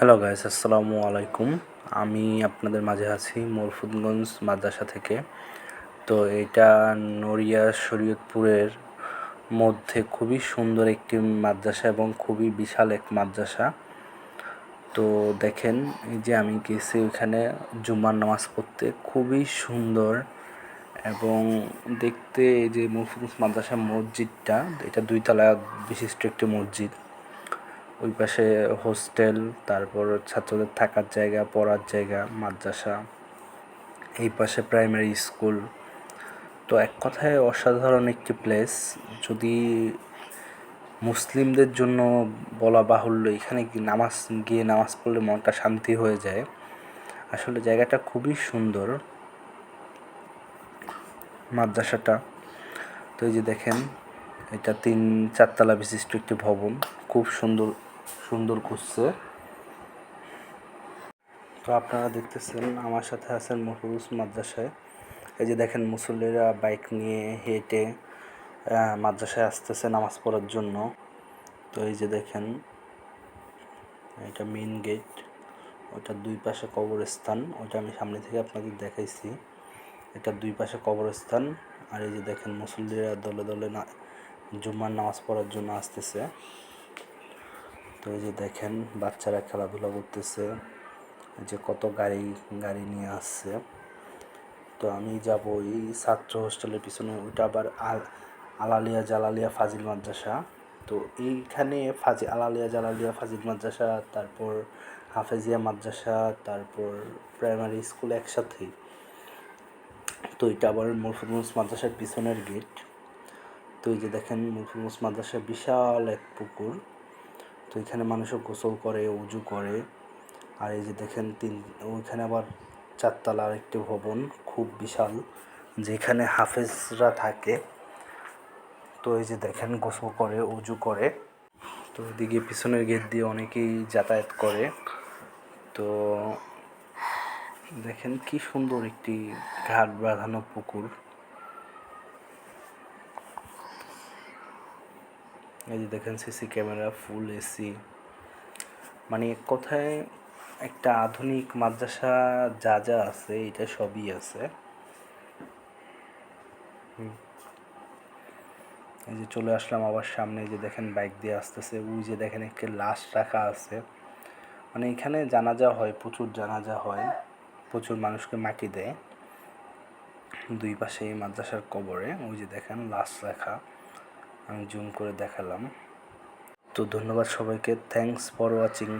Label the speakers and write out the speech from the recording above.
Speaker 1: Hello guys আসসালামু আলাইকুম। আমি আপনাদের মাঝে আছি মরফুদগঞ্জ মাদ্রাসা থেকে। তো এটা নড়িয়া শরীয়তপুরের মধ্যে খুবই সুন্দর একটি মাদ্রাসা এবং খুবই বিশাল এক মাদ্রাসা। তো দেখেন, এই যে আমি গেছি ওইখানে জুম্মার নামাজ পড়তে, খুবই সুন্দর। এবং দেখতে এই যে মরফুদগঞ্জ মাদ্রাসা মসজিদটা, এটা দুইতলা বিশিষ্ট একটি মসজিদ। ওই পাশে হোস্টেল, তারপর ছাত্রদের থাকার জায়গা, পড়ার জায়গা, মাদ্রাসা, এই পাশে প্রাইমারি স্কুল। তো এক কথায় অসাধারণ একটি প্লেস। যদি মুসলিমদের জন্য বলা বাহুল্য, এখানে নামাজ, গিয়ে নামাজ পড়লে মনটা শান্তি হয়ে যায়। আসলে জায়গাটা খুবই সুন্দর, মাদ্রাসাটা। তো এই যে দেখেন, এটা তিন চারতলা বিশিষ্ট একটি ভবন, খুব সুন্দর সুন্দর করছে। তো আপনারা দেখতেছেন, আমার সাথে আছেন মহরুজ মাদ্রাসায়। এই যে দেখেন, মুসল্লিরা বাইক নিয়ে হেঁটে মাদ্রাসায় আসতেছে নামাজ পড়ার জন্য। তো এই যে দেখেন, এটা মেন গেট ওটার দুই পাশে কবরস্থান, ওটা আমি সামনে থেকে আপনাদের দেখাইছি। এটার দুই পাশে কবরস্থান, আর এই যে দেখেন, মুসল্লিরা দলে দলে না জুম্মার নামাজ পড়ার জন্য আসতেছে। তো এই যে দেখেন, বাচ্চারা খেলাধুলা করতেছে। যে কত গাড়ি গাড়ি নিয়ে আসছে। তো আমি যাব এই ছাত্র হোস্টেলের পিছনে, ওইটা আবার আল, আলালিয়া জালালিয়া ফাজিল মাদ্রাসা। তো এইখানে ফাজি, আলালিয়া জালালিয়া ফাজিল মাদ্রাসা, তারপর হাফেজিয়া মাদ্রাসা, তারপর প্রাইমারি স্কুল একসাথেই তো এটা আবার মরফুদগঞ্জ মাদ্রাসার পিছনের গেট তো এই যে দেখেন মরফুদগঞ্জ মাদ্রাসা বিশাল এক পুকুর। তো এখানে মানুষও গোসল করে, উজু করে। আর এই যে দেখেন তিন, ওইখানে আবার চারতলার একটি ভবন, খুব বিশাল, যেখানে হাফেজরা থাকে। তো এই যে দেখেন গোসল করে, উজু করে। তো এদিকে পিছনের গেট দিয়ে অনেকেই যাতায়াত করে। তো দেখেন কি সুন্দর একটি ঘাট বাঁধানো পুকুর। এই যে দেখেন সিসি ক্যামেরা ফুল এসি মানে এক কথায় একটা আধুনিক মাদ্রাসা যা যা আছে, এটা সবই আছে। এই যে চলে আসলাম আবার সামনে যে দেখেন বাইক দিয়ে আসতেছে। ওই যে দেখেন একটা লাশ রাখা আছে। মানে এখানে জানাজা হয়, প্রচুর জানাজা হয়। প্রচুর মানুষকে মাটি দেয়। দুই পাশে মাদ্রাসার কবরে, ওই যে দেখেন লাশ রাখা। আমি জুম করে দেখালাম। তো ধন্যবাদ সবাইকে। Thanks for watching